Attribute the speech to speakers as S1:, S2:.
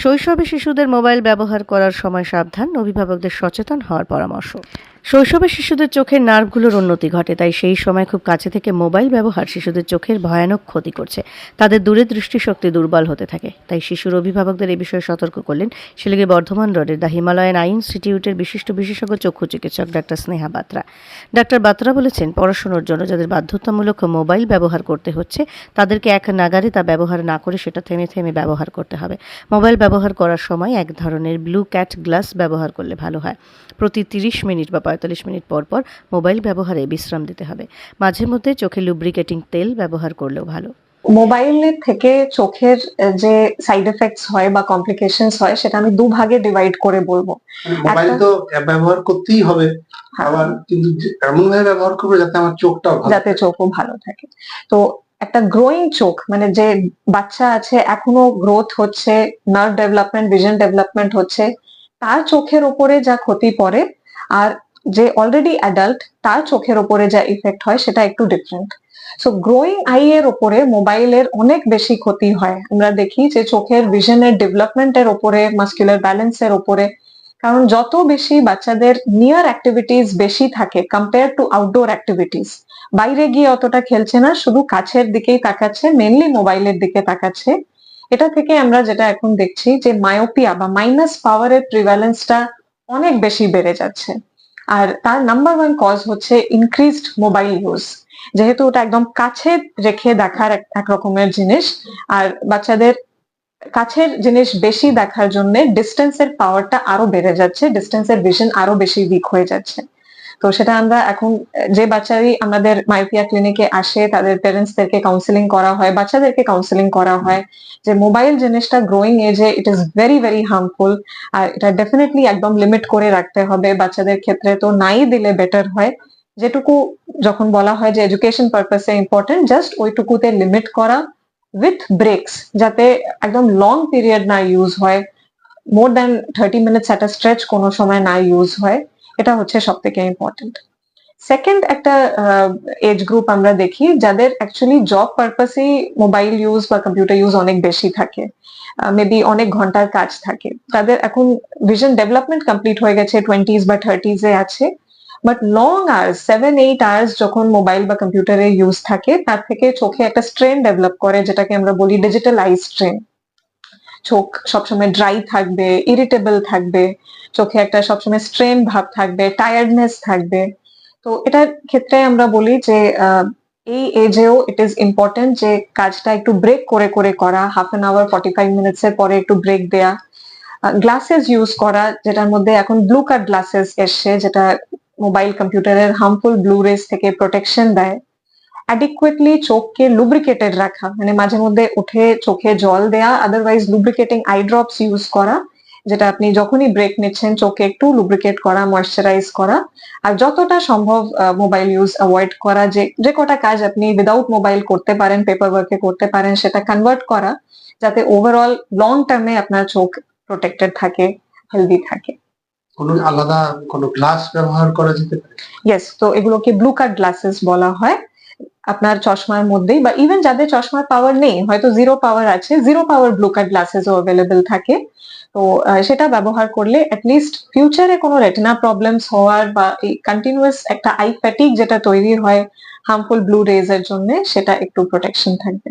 S1: শৈশবে শিশুদের মোবাইল ব্যবহার করার সময় সাবধান অভিভাবকদের সচেতন হওয়ার পরামর্শ। শৈশবে শিশুদের চোখের নার্ভগুলোর উন্নতি ঘটে, তাই সেই সময় খুব কাছে থেকে মোবাইল ব্যবহার শিশুদের চোখের ভয়ানক ক্ষতি করছে। তাদের দূরে দৃষ্টিশক্তি দুর্বল হতে থাকে, তাই শিশুর অভিভাবকদের এ বিষয়ে সতর্ক করলেন শিলিগুড়ি বর্ধমান রোডের দ্য হিমালয়ান আই ইনস্টিটিউটের বিশিষ্ট বিশেষজ্ঞ চক্ষু চিকিৎসক ডাক্তার স্নেহা বাত্রা। ডাক্তার বাত্রা বলেছেন, পড়াশোনার জন্য যাদের বাধ্যতামূলক মোবাইল ব্যবহার করতে হচ্ছে, তাদেরকে এক নাগারে তা ব্যবহার না করে সেটা থেমে থেমে ব্যবহার করতে হবে। মোবাইল ব্যবহার করার সময় এক ধরনের ব্লু ক্যাট গ্লাস ব্যবহার করলে ভালো হয়। প্রতি তিরিশ মিনিট বা পঁয়তাল্লিশ মিনিট পর পর মোবাইল ব্যবহারে বিশ্রাম দিতে হবে। মাঝে মধ্যে চোখে লুব্রিকেটিং তেল ব্যবহার করলেও ভালো।
S2: মোবাইলের থেকে চোখের যে সাইড এফেক্টস হয় বা কমপ্লিকেশনস হয় সেটা আমি দু ভাগে ডিভাইড করে বলব।
S3: মোবাইল তো ব্যবহার করতেই হবে।
S2: হ্যাঁ,
S3: আবার কিন্তু এমন ভাবে ব্যবহার করব যাতে আমার চোখটাও ভালো
S2: যাতে চোখও ভালো থাকে। তো একটা গ্রোয়িং চোখ মানে যে বাচ্চা আছে এখনও গ্রোথ হচ্ছে নার্ভ ডেভেলপমেন্ট ভিশন ডেভেলপমেন্ট হচ্ছে তার চোখের উপরে যা ক্ষতি পড়ে আর যে অলরেডি অ্যাডাল্ট তার চোখের ওপরে যা ইফেক্ট হয় সেটা একটু ডিফারেন্ট সো গ্রোয়িং আই এর উপরে মোবাইলের অনেক বেশি ক্ষতি হয়। আমরা দেখি যে চোখের ভিশনের ডেভেলপমেন্টের উপরে মাস্কুলার ব্যালেন্সের উপরে কারণ যত বেশি বাচ্চাদের নিয়ার অ্যাক্টিভিটিস বেশি থাকে কম্পেয়ার টু আউটডোর অ্যাক্টিভিটিস বাইরে গিয়ে অতটা খেলছে না, শুধু কাছের দিকেই তাকাচ্ছে মেনলি মোবাইলের দিকে তাকাচ্ছে। এটা থেকে আমরা যেটা এখন দেখছি যে মায়োপিয়া বা মাইনাস পাওয়ারের প্রিভ্যালেন্সটা অনেক বেশি বেড়ে যাচ্ছে। আর তার নাম্বার ওয়ান কজ হচ্ছে ইনক্রিজড মোবাইল ইউজ যেহেতু ওটা একদম কাছে রেখে দেখার এক- রকমের জিনিস, আর বাচ্চাদের কাছের জিনিস বেশি দেখার জন্য ডিস্টেন্সের পাওয়ারটা আরও বেড়ে যাচ্ছে ডিস্টেন্সের ভিশন আরও বেশি উইক হয়ে যাচ্ছে। তো সেটা আমরা এখন যে বাচ্চারই আমাদের মায়োপিয়া ক্লিনিকে আসে তাদের প্যারেন্টসদেরকে কাউন্সিলিং করা হয় বাচ্চাদেরকে কাউন্সিলিং করা হয় যে মোবাইল জিনিসটা গ্রোয়িং এজে it is very very harmful আর এটা ডেফিনেটলি একদম লিমিট করে রাখতে হবে। বাচ্চাদের ক্ষেত্রে তো নাই দিলে বেটার হয়। যেটুকু যখন বলা হয় যে এডুকেশন পারপাসে ইম্পর্টেন্ট জাস্ট ওইটুকুতে লিমিট করা উইথ ব্রেকস যাতে একদম লং পিরিয়ড না ইউজ হয়। মোর দ্যান থার্টি মিনিটস একটা স্ট্রেচ কোনো সময় না ইউজ হয়। এটা হচ্ছে সব থেকে ইম্পর্টেন্ট সেকেন্ড একটা এজ গ্রুপ আমরা দেখি যাদের অ্যাকচুয়ালি জব পারপাসেই মোবাইল ইউজ বা কম্পিউটার ইউজ অনেক বেশি থাকে। মেবি অনেক ঘণ্টার কাজ থাকে। তাদের এখন ভিশন ডেভেলপমেন্ট কমপ্লিট হয়ে গেছে টোয়েন্টিজ বা থার্টিজ এ আছে। But long hours seven eight hours যখন মোবাইল বা কম্পিউটারে ইউজ থাকে, তার থেকে চোখে একটা স্ট্রেন ডেভেলপ করে যেটাকে আমরা বলি ডিজিটাল আই স্ট্রেন চোখ সবসময় ড্রাই থাকবে ইরিটেবল থাকবে, চোখে একটা সবসময় স্ট্রেন ভাব থাকবে টায়ার্ডনেস থাকবে। তো এটার ক্ষেত্রে আমরা বলি যে এই এজেও ইট ইজ ইম্পর্টেন্ট যে কাজটা একটু ব্রেক করে করে করা half an hour forty five minutes এর পরে একটু ব্রেক দেয়া। গ্লাসেস ইউজ করা, যেটার মধ্যে এখন ব্লু কাট গ্লাসেস এসছে, যেটা মোবাইল কম্পিউটারের হার্মফুল ব্লু রেস থেকে প্রোটেকশন দেয়। অ্যাডিকুয়েটলি চোখকে লুব্রিকেটেড রাখা মানে মাঝে মধ্যে উঠে চোখে জল দেয়া otherwise lubricating eye drops use করা যেটা আপনি যখনই ব্রেক নিচ্ছেন চোখে একটু লুব্রিকেট করা ময়শ্চারাইজ করা আর যতটা সম্ভব মোবাইল ইউজ অ্যাভয়েড করা যে যে কটা কাজ আপনি উইদাউট মোবাইল করতে পারেন পেপার ওয়ার্কে করতে পারেন সেটা কনভার্ট করা যাতে ওভারঅল লং টার্মে আপনার চোখ প্রোটেক্টেড থাকে হেলদি থাকে।
S3: কোনো আলাদা কোনো গ্লাস ব্যবহার করা যেতে পারে?
S2: ইয়েস তো এগুলোকে ব্লু কাট গ্লাসেস বলা হয়। আপনার চশমার মধ্যেই বা ইভেন যাদের চশমার পাওয়ার নেই, হয়তো জিরো পাওয়ার আছে জিরো পাওয়ার ব্লু কাট গ্লাসেসও অ্যাভেলেবেল থাকে। তো সেটা ব্যবহার করলে অ্যাটলিস্ট ফিউচারে কোনো রেটিনা প্রবলেমস হওয়ার বা এই কন্টিনিউয়াস একটা আই প্যাটিক যেটা তৈরি হয় হার্মফুল ব্লু রেজ এর জন্য, সেটা একটু প্রোটেকশন থাকবে।